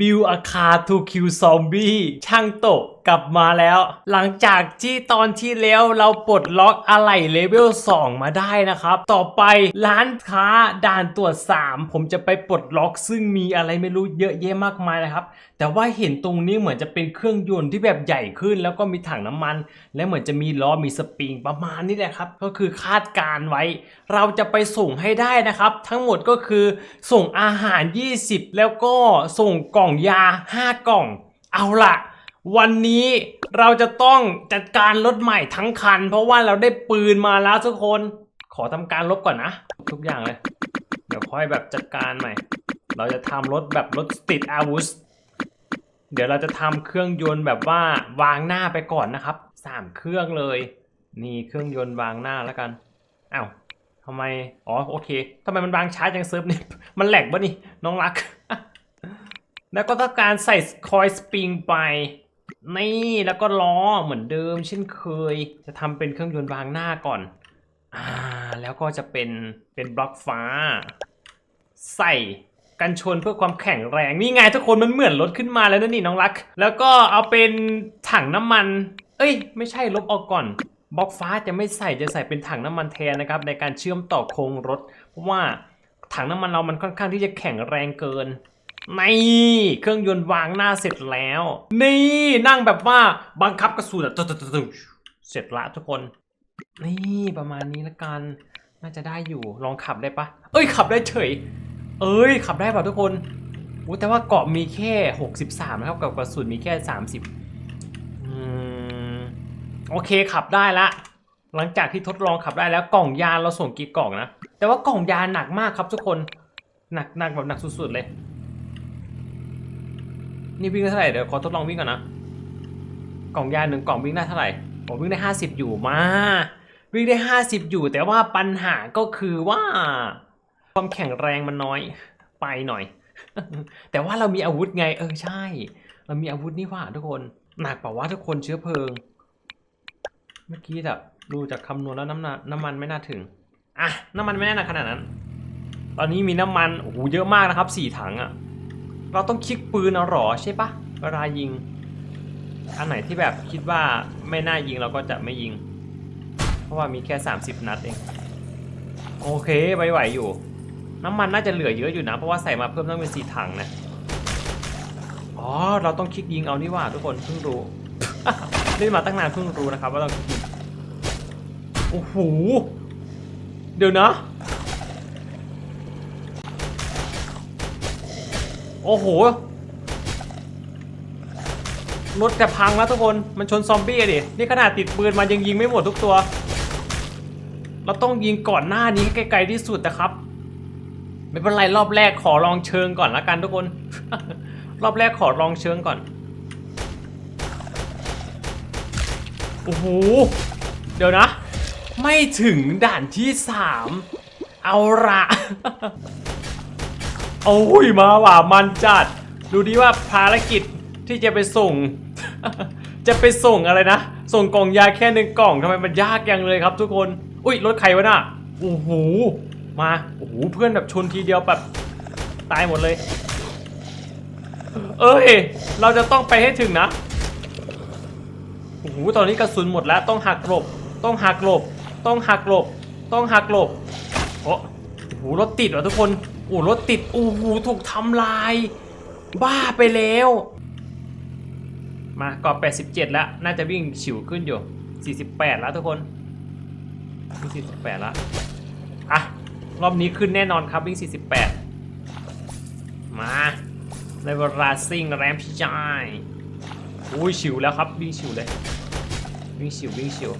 บิวอาคาทูคิวซอมบี้ช่างโตะกลับมาแล้ว หลังจากที่ตอนที่แล้วเราปลดล็อกอะไหล่เลเวล 2 มาได้นะครับ ต่อไปร้านค้าด่านตรวจ 3 ผมจะไปปลดล็อกซึ่งมีอะไรไม่รู้เยอะแยะมากมายนะครับ แต่ว่าเห็นตรงนี้เหมือนจะเป็นเครื่องยนต์ที่แบบใหญ่ขึ้น แล้วก็มีถังน้ำมัน และเหมือนจะมีล้อมีสปริงประมาณนี้แหละครับ ก็คือคาดการณ์ไว้ เราจะไปส่งให้ได้นะครับ ทั้งหมดก็คือส่งอาหาร 20 แล้วก็ส่งกล่องยา 5 กล่อง เอาล่ะ วันนี้เราจะต้องจัดการรถใหม่ทั้งคัน เพราะว่าเราได้ปืนมาแล้วทุกคน ขอทำการลบก่อนนะ ทุกอย่างเลย เดี๋ยวค่อยแบบจัดการใหม่ เราจะทำรถแบบรถติดอาวุธ เดี๋ยวเราจะทำเครื่องยนต์แบบว่าวางหน้าไปก่อนนะครับสามเครื่องเลย นี่เครื่องยนต์วางหน้าแล้วกันอ้าวทำไม อ๋อโอเคทำไมมันวางช้าจังเซิร์ฟเนี่ย มันแหลกปะนี่น้องรัก แล้วก็ต้องการใส่คอยสปริงไป นี่แล้วก็ล้อเหมือนเดิม เช่นเคย จะทำเป็นเครื่องยนต์วางหน้าก่อน อ่า แล้วก็จะเป็นเป็นบล็อกฟ้า ใส่กันชนเพื่อความแข็งแรงนี่ไงทุกคนมันเหมือนรถขึ้นมาแล้วนะนี่น้องรัก แล้วก็เอาเป็นถังน้ำมัน เอ้ย ไม่ใช่ลบออกก่อนบล็อกฟ้าจะไม่ใส่จะใส่เป็นถังน้ำมันแทนนะครับในการเชื่อมต่อโครงรถ เพราะว่าถังน้ำมันเรามันค่อนข้างที่จะแข็งแรงเกิน นี่เครื่องยนต์วางหน้าเสร็จแล้ว นี่นั่งแบบว่าบังคับกระสุนอะตึ๊ดตึ๊เสร็จละทุกคน นี่ประมาณนี้ละกัน น่าจะได้อยู่ลองขับได้ปะเอ้ยขับได้เฉย เอ้ยขับได้ป่ะทุกคนอู้แต่ว่าเกาะมีแค่ 63นะครับกับกระสุนมีแค่ 30อืมโอเคขับได้ละ หลังจากที่ทดลองขับได้แล้วกล่องยาเราส่งกี่กล่องนะแต่ว่ากล่องยาหนักมากครับทุกคนหนักหนักแบบหนักสุดๆเลย นี่วิ่งได้เท่าไหร่เดี๋ยวขอทดลองวิ่งก่อนนะ กล่องยาหนึ่งกล่องวิ่งได้เท่าไหร่ผมวิ่งได้ 50 อยู่มา วิ่งได้ 50 อยู่ แต่ว่าปัญหาก็คือว่า ความแข็งแรงมันน้อยไปหน่อย แต่ว่าเรามีอาวุธไง เออใช่ เรามีอาวุธนี่ว่าทุกคนหนักเปล่าวะทุกคนเชื้อเพลิง เมื่อกี้แบบดูจากคำนวณแล้วน้ำหนักน้ำมันไม่น่าถึงอะน้ำมันไม่น่าขนาดนั้น ตอนนี้มีน้ำมันโอ้โหเยอะมากนะครับสี่ถังอะ เราต้องคลิกปืนเอาหรอใช่ปะเวลายิง อันไหนที่แบบคิดว่าไม่น่ายิงเราก็จะไม่ยิง เพราะว่ามีแค่ 30 นัดเองโอเคไหวไหวอยู่ น้ำมันน่าจะเหลือเยอะอยู่นะ เพราะว่าใส่มาเพิ่มต้องเป็นสี่ถังนะอ๋อเราต้องคลิกยิงเอานี่ว่าทุกคนเพิ่งรู้เล่นมาตั้งนานเพิ่งรู้นะครับว่าเราคลิกโอ้โหเดี๋ยวนะ โอ้โห รถจะพังแล้วทุกคน มันชนซอมบี้อะดิ นี่ขนาดติดปืนมายังยิงไม่หมดทุกตัว เราต้องยิงก่อนหน้านี้ให้ไกลๆที่สุดนะครับ ไม่เป็นไรรอบแรกขอลองเชิงก่อนละกันทุกคน รอบแรกขอลองเชิงก่อน โอ้โห เดี๋ยวนะ ไม่ถึงด่านที่สามเอาละ โอ้ยมาว่ะมันจัด ดูดิว่าภารกิจที่จะไปส่ง จะไปส่งอะไรนะ ส่งกล่องยาแค่หนึ่งกล่องทำไมมันยากยังเลยครับทุกคน อุ้ยรถใครวะน่ะโอ้โหมาโอ้โหเพื่อนแบบชนทีเดียวแบบตายหมดเลย เอ้ย เราจะต้องไปให้ถึงนะโอ้โหตอนนี้กระสุนหมดแล้วต้องหักหลบ ต้องหักหลบ ต้องหักหลบ ต้องหักหลบโอ้โหรถติดว่ะทุกคน โอ้รถติดโอ้โหถูกทำลาย บ้าไปแล้ว มาก่อน87 แล้ว น่าจะวิ่งฉิวขึ้นอยู่ 48 แล้วทุกคนวิ่ง48 แล้ว อะ รอบนี้ขึ้นแน่นอนครับวิ่ง 48 มาในเวลาซิ่งแรมพี่ชายอุ้ยฉิวแล้วครับวิ่งฉิวเลย วิ่งฉิววิ่งฉิว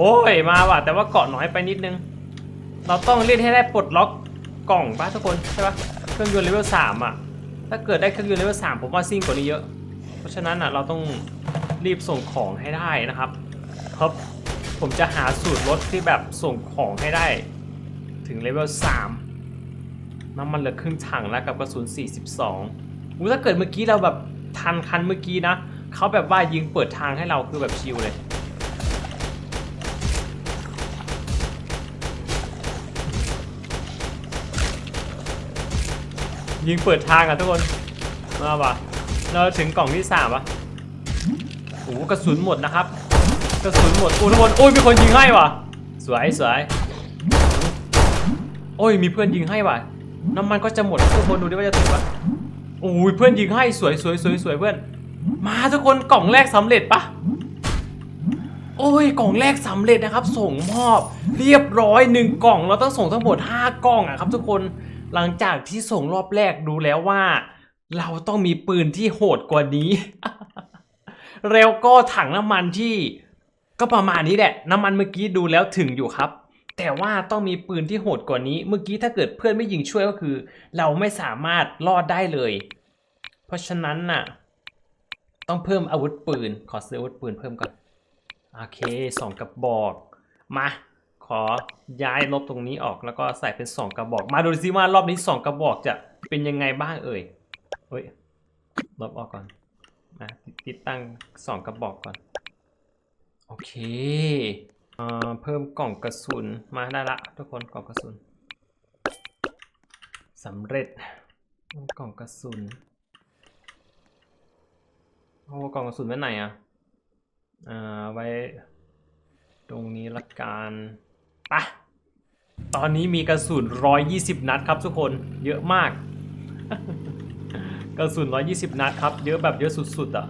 โอ้ยมาว่ะแต่ว่าเกาะน้อยไปนิดนึง เราต้องเล่นให้ได้ปลดล็อกกล่องป่ะทุกคนใช่ป่ะเครื่องยนต์เลเวลสามอะถ้าเกิดได้เครื่องยนต์เลเวลสามผมว่าซิ่งกว่านี้เยอะ เพราะฉะนั้นอะเราต้องรีบส่งของให้ได้นะครับครับผมจะหาสูตรรถที่แบบส่งของให้ได้ ถึงเลเวลสามน้ำมันเหลือครึ่งถังแล้วกับกระสุน 42อู้ถ้าเกิดเมื่อกี้เราแบบทันคันเมื่อกี้นะเขาแบบว่ายิงเปิดทางให้เราคือแบบชิลเลย ยิงเปิดทางอะทุกคน มาป่ะ เราถึงกล่องที่สามป่ะโอ้กระสุนหมดนะครับ กระสุนหมดโอ้ทุกคนโอ้ยมีคนยิงให้ว่ะ สวยสวยโอ้ยมีเพื่อนยิงให้ว่ะ น้ำมันก็จะหมดทุกคนดูดิว่าจะถึงป่ะโอ้ยเพื่อนยิงให้สวยสวยสวยสวยเพื่อน มาทุกคนกล่องแรกสำเร็จปะโอ้ยกล่องแรกสำเร็จนะครับ ส่งมอบ เรียบร้อยหนึ่งกล่องเราต้องส่งทั้งหมด 5 กล่องอะครับทุกคน หลังจากที่ส่งรอบแรกดูแล้วว่า เราต้องมีปืนที่โหดกว่านี้ แล้วก็ถังน้ำมันที่ก็ประมาณนี้แหละ น้ำมันเมื่อกี้ดูแล้วถึงอยู่ครับ แต่ว่าต้องมีปืนที่โหดกว่านี้ เมื่อกี้ถ้าเกิดเพื่อนไม่ยิงช่วยก็คือ เราไม่สามารถรอดได้เลย เพราะฉะนั้นน่ะ ต้องเพิ่มอาวุธปืน ขอซื้ออาวุธปืนเพิ่มก่อน โอเคสองกระบอก มา ขอย้ายลบตรงนี้ออกแล้วก็ใส่เป็นสองกระบอก มาดูซิว่ารอบนี้สองกระบอกจะเป็นยังไงบ้างเอ่ยเฮ้ยลบออกก่อนมาติดตั้งสองกระบอกก่อน โอเคเอ่อเพิ่มกล่องกระสุนมาได้ละทุกคนกล่องกระสุนสำเร็จกล่องกระสุนโอ้กล่องกระสุนไว้ไหนอะอ่าไว้ตรงนี้ละกัน ปะตอนนี้มีกระสุน120 นัดครับทุกคนเยอะมาก กระสุน120 นัดครับ เยอะแบบเยอะสุดๆอะ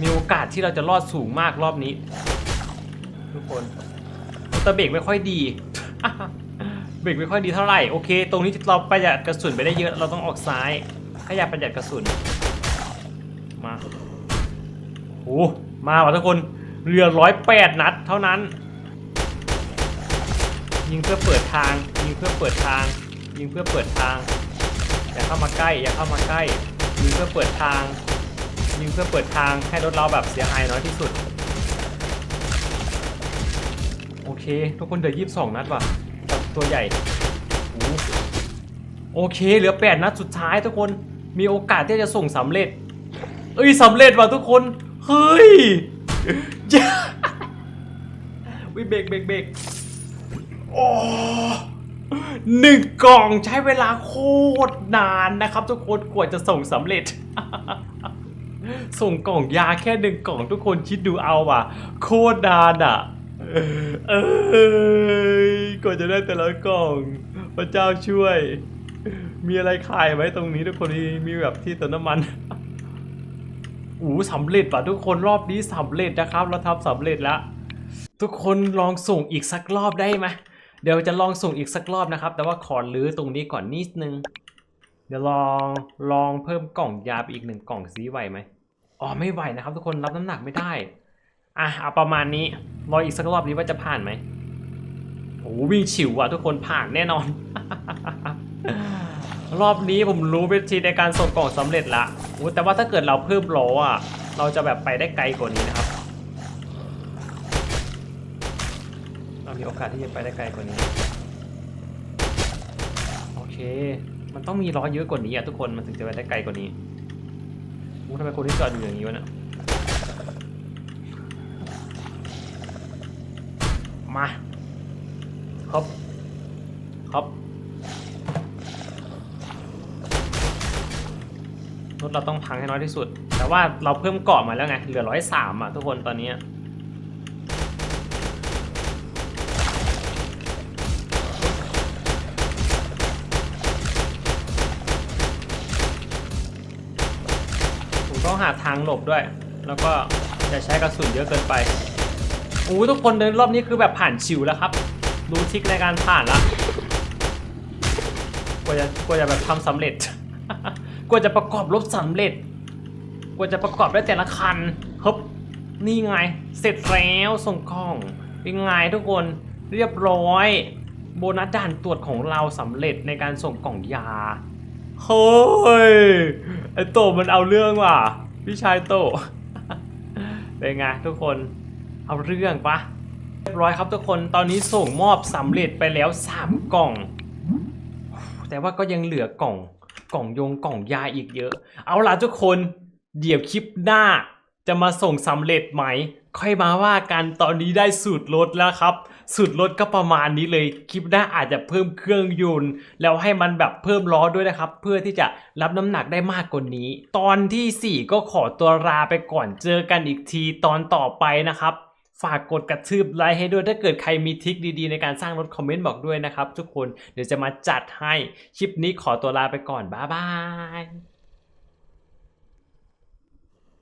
มีโอกาสที่เราจะรอดสูงมากรอบนี้ ทุกคนแต่เบรกไม่ค่อยดี เบรกไม่ค่อยดีเท่าไหร่โอเค ตรงนี้เราประหยัดกระสุนไปได้เยอะเราต้องออกซ้ายถ้าอยากประหยัดกระสุนมาโอ้มาว่ะทุกคนเรือร้อยแปดนัดเท่านั้น ยิงเพื่อเปิดทาง ยิงเพื่อเปิดทาง ยิงเพื่อเปิดทางอย่าเข้ามาใกล้อย่าเข้ามาใกล้ ยิงเพื่อเปิดทาง ยิงเพื่อเปิดทางให้รถเราแบบเสียหายน้อยที่สุด โอเค ทุกคนเดือยี่สิบสองนัดว่ะ ตัวใหญ่ โอเค เหลือแปดนัดสุดท้ายทุกคน มีโอกาสที่จะส่งสำเร็จ เอ้ยสำเร็จว่ะทุกคน เฮ้ยวิเบกเบกเบกโอ้หนึ่งกล่องใช้เวลาโคตรนานนะครับทุกคนกว่าจะส่งสำเร็จ ส่งกล่องยาแค่หนึ่งกล่องทุกคนคิดดูเอาว่ะ โคตรนานอะ เอ้ยกว่าจะได้แต่ละกล่อง พระเจ้าช่วย มีอะไรขายไหมตรงนี้ทุกคนมีมีแบบที่เติมน้ำมันอู้สำเร็จว่ะทุกคนรอบนี้สำเร็จนะครับ เราทำสำเร็จแล้ว ทุกคนลองส่งอีกสักรอบได้ไหมเดี๋ยวจะลองส่งอีกสักรอบนะครับ แต่ว่าขอรื้อตรงนี้ก่อนนิดนึง เดี๋ยวลองลองเพิ่มกล่องยาไปอีกหนึ่งกล่องซีไหวไหมอ๋อไม่ไหวนะครับ ทุกคนรับน้ำหนักไม่ได้ อะเอาประมาณนี้รออีกสักรอบนี้ว่าจะผ่านไหมโอ้วิ่งฉิวอะทุกคนผ่านแน่นอน รอบนี้ผมรู้วิธีในการส่งกล่องสำเร็จละโอ้แต่ว่าถ้าเกิดเราเพิ่มล้ออะ เราจะแบบไปได้ไกลกว่านี้นะครับ เรามีโอกาสที่จะไปได้ไกลกว่านี้ โอเค มันต้องมีล้อเยอะกว่านี้อะทุกคนมันถึงจะไปได้ไกลกว่านี้อู้ทำไมคนที่จอดอยู่อย่างนี้วะเนี่ย มาครบครบรถเราต้องพังให้น้อยที่สุด แต่ว่าเราเพิ่มเกาะมาแล้วไง เหลือร้อยสามอะทุกคนตอนนี้ผมต้องหาทางหลบด้วย แล้วก็อย่าใช้กระสุนเยอะเกินไป โอ้ทุกคนเดินรอบนี้คือแบบผ่านชิวแล้วครับ รู้ทิกในการผ่านละกว่าจะกว่าจะแบบทำสำเร็จ กว่าจะประกอบรถสำเร็จ กว่าจะประกอบได้แต่ละคันฮึบนี่ไง เสร็จแล้วส่งกล้องเป็นไงทุกคนเรียบร้อย โบนัสด่านตรวจของเราสำเร็จในการส่งกล่องยาเฮ้ยไอโตมันเอาเรื่องว่ะพี่ชายโตเป็นไงทุกคน เอาเรื่องปะเรียบร้อยครับทุกคนตอนนี้ส่งมอบสำเร็จไปแล้ว 3 กล่อง แต่ว่าก็ยังเหลือกล่องกล่องยงกล่องยาอีกเยอะ เอาล่ะทุกคนเดี๋ยวคลิปหน้าจะมาส่งสำเร็จไหม ค่อยมาว่ากันตอนนี้ได้สูตรลดแล้วครับ สูตรลดก็ประมาณนี้เลย คลิปหน้าอาจจะเพิ่มเครื่องยนต์ แล้วให้มันแบบเพิ่มล้อด้วยนะครับ เพื่อที่จะรับน้ำหนักได้มากกว่านี้ ตอนทีสี่4 ก็ขอตัวลาไปก่อนเจอกันอีกทีตอนต่อไปนะครับ ฝากกดกระทืบไลค์ให้ด้วยถ้าเกิดใครมีทริคดีๆ ในการสร้างรถคอมเมนต์บอกด้วยนะครับ ทุกคนเดี๋ยวจะมาจัดให้คลิปนี้ขอตัวลาไปก่อนบ๊ายบาย